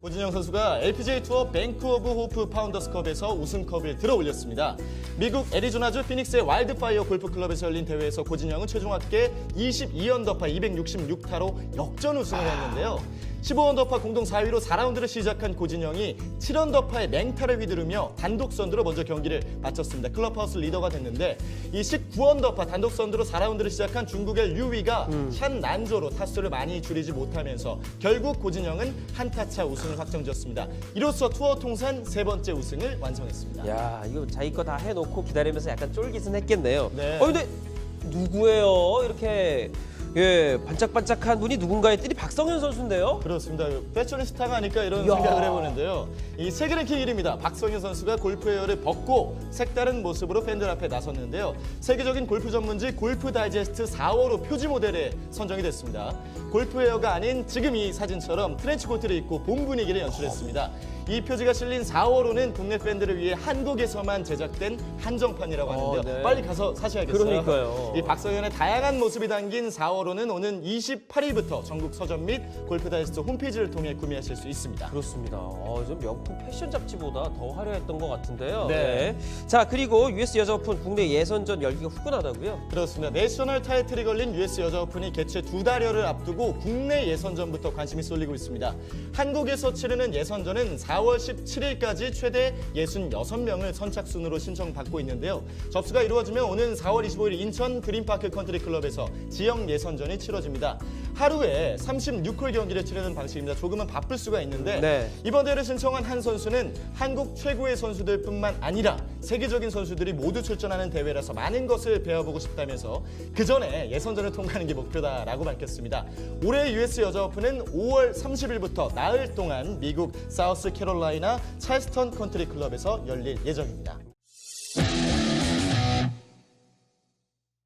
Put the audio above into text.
고진영 선수가 LPGA 투어 뱅크 오브 호프 파운더스컵에서 우승컵을 들어 올렸습니다. 미국 애리조나주 피닉스의 와일드파이어 골프클럽에서 열린 대회에서 고진영은 최종 합계 22언더파 266타로 역전 우승을 했는데요. 15언더파 공동 4위로 4라운드를 시작한 고진영이 7언더파의 맹타를 휘두르며 단독 선두로 먼저 경기를 마쳤습니다. 클럽하우스 리더가 됐는데 이 19언더파 단독 선두로 4라운드를 시작한 중국의 류위가 샷 난조로 타수를 많이 줄이지 못하면서 결국 고진영은 한 타차 우승을 확정지었습니다. 이로써 투어 통산 세 번째 우승을 완성했습니다. 야 이거 자기 거 다 해놓고 기다리면서 약간 쫄깃은 했겠네요. 네. 어 근데 누구예요? 이렇게 예 반짝반짝한 분이 누군가 했더니 박성현 선수인데요. 그렇습니다. 패셔니스타가 아닐까 이런 이야. 생각을 해보는데요. 이 세계 랭킹 1위입니다. 박성현 선수가 골프웨어를 벗고 색다른 모습으로 팬들 앞에 나섰는데요. 세계적인 골프 전문지 골프 다이제스트 4월호 표지 모델에 선정이 됐습니다. 골프웨어가 아닌 지금 이 사진처럼 트렌치 코트를 입고 봄 분위기를 연출했습니다. 이 표지가 실린 4월호는 국내 팬들을 위해 한국에서만 제작된 한정판이라고 하는데요. 어, 네. 빨리 가서 사셔야겠어요. 그러니까요. 이 박성현의 다양한 모습이 담긴 4월 호는 오는 28일부터 전국 서점 및 골프 다이스트 홈페이지를 통해 구매하실 수 있습니다. 그렇습니다. 어, 좀 명품 패션 잡지보다 더 화려했던 것 같은데요. 네. 자 그리고 US 여자 오픈 국내 예선전 열기가 후끈하다고요. 그렇습니다. 내셔널 타이틀이 걸린 US 여자 오픈이 개최 두 달여를 앞두고 국내 예선전부터 관심이 쏠리고 있습니다. 한국에서 치르는 예선전은 4월 17일까지 최대 66명을 선착순으로 신청받고 있는데요. 접수가 이루어지면 오는 4월 25일 인천 그린파크 컨트리 클럽에서 지역 예 선전이 치러집니다. 하루에 36홀 경기를 치르는 방식입니다. 조금은 바쁠 수가 있는데 네. 이번 대회를 신청한 한 선수는 한국 최고의 선수들뿐만 아니라 세계적인 선수들이 모두 출전하는 대회라서 많은 것을 배워보고 싶다면서 그 전에 예선전을 통과하는 게 목표다라고 밝혔습니다. 올해 US 여자 오픈은 5월 30일부터 나흘 동안 미국 사우스 캐롤라이나 찰스턴 컨트리 클럽에서 열릴 예정입니다.